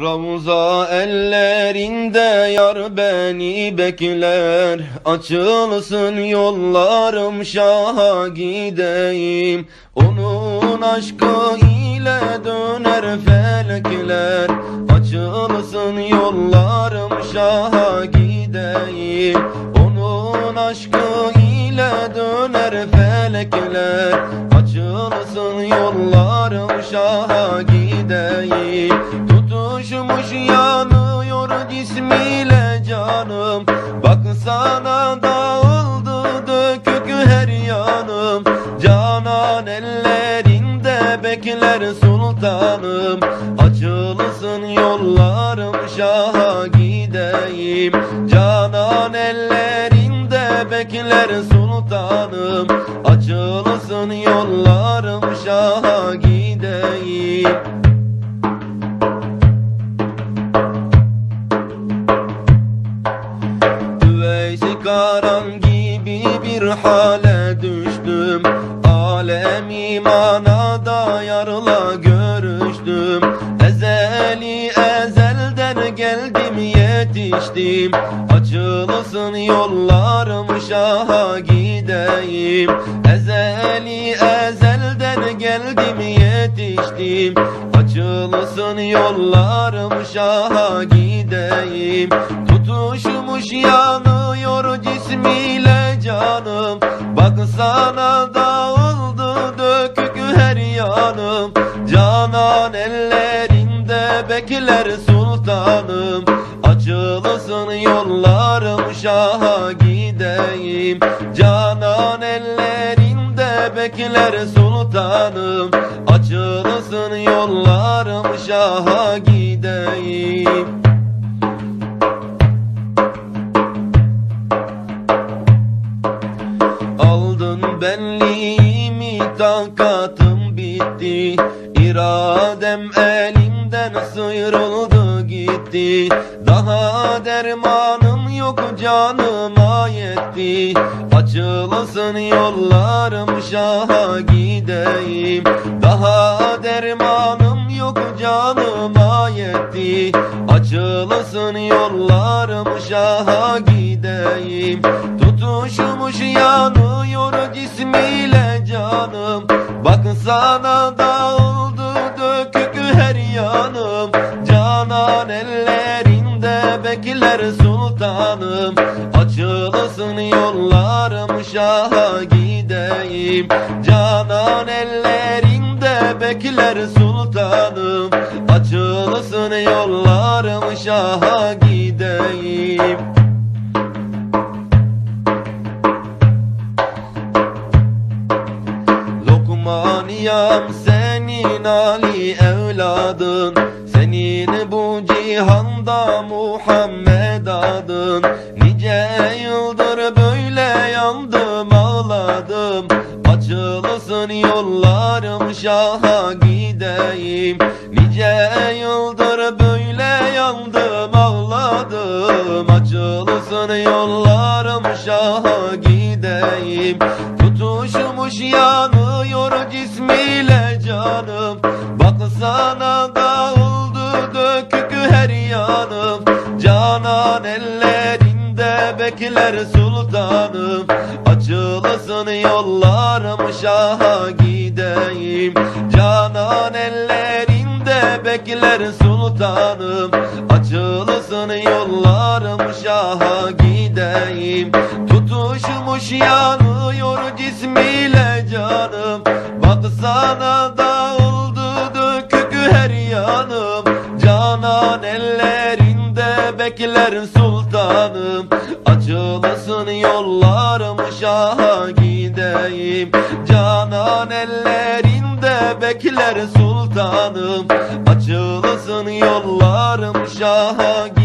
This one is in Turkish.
Ravza ellerinde yar beni bekler. Açılsın yollarım şaha gideyim. Onun aşkı ile döner felekler. Açılsın yollarım şaha gideyim. Onun aşkı ile döner felekler. Açılsın yollarım şaha gideyim Yanıyor cismiyle canım. Baksana dağıldı dökük her yanım. Canan ellerinde bekler sultanım. Açılsın yollarım şaha gideyim. Canan ellerinde bekler sultanım. Açılsın yollarım şaha gideyim bir hale düştüm. Alemi manada yarla görüştüm. Ezeli ezelden geldim yetiştim. Açılsın yollarım şaha gideyim. Ezeli ezelden geldim yetiştim. Açılsın yollarım şaha gideyim. Tutuşmuş yanıyor cismiyle canım Baksana dağıldı dökük her yanım. Canan ellerinde bekler sultanım. Açılsın yollarım şaha gideyim. Canan ellerinde bekler sultanım. Açılsın yollarım şaha gideyim Aldın benliğimi takatım bitti. İradem elimden sıyrıldı gitti. Daha dermanım yok canıma yetti. Açılsın yollarım şaha gideyim. Daha dermanım yok canıma yetti. Açılsın yollarım şaha gideyim Baksana dağıldı dökük her yanım. Canan ellerinde bekler sultanım. Açılsın yollarım şaha gideyim. Canan ellerinde bekler sultanım. Açılsın yollarım şaha gideyim Lokmaniyam senin Ali evladın. Senin bu cihanda Muhammed adın. Nice yıldır böyle yandım ağladım. Açılsın yollarım şaha gideyim. Nice yıldır böyle yandım ağladım. Açılsın yollarım şaha gideyim. Tutuşmuş yanıyor cismiyle canım. Baksana dağıldı dökük her yanım. Canan ellerinde bekler sultanım. Açılsın yollarım şaha gideyim. Canan ellerinde bekler sultanım. Açılsın yollarım şaha gideyim. Tutuşmuş yanıyor cismiyle canım. Baksana dağıldı dökük her yanım. Canan ellerinde bekler sultanım. Açılsın yollarım şaha gideyim. Canan ellerinde bekler sultanım. Açılsın yollarım şaha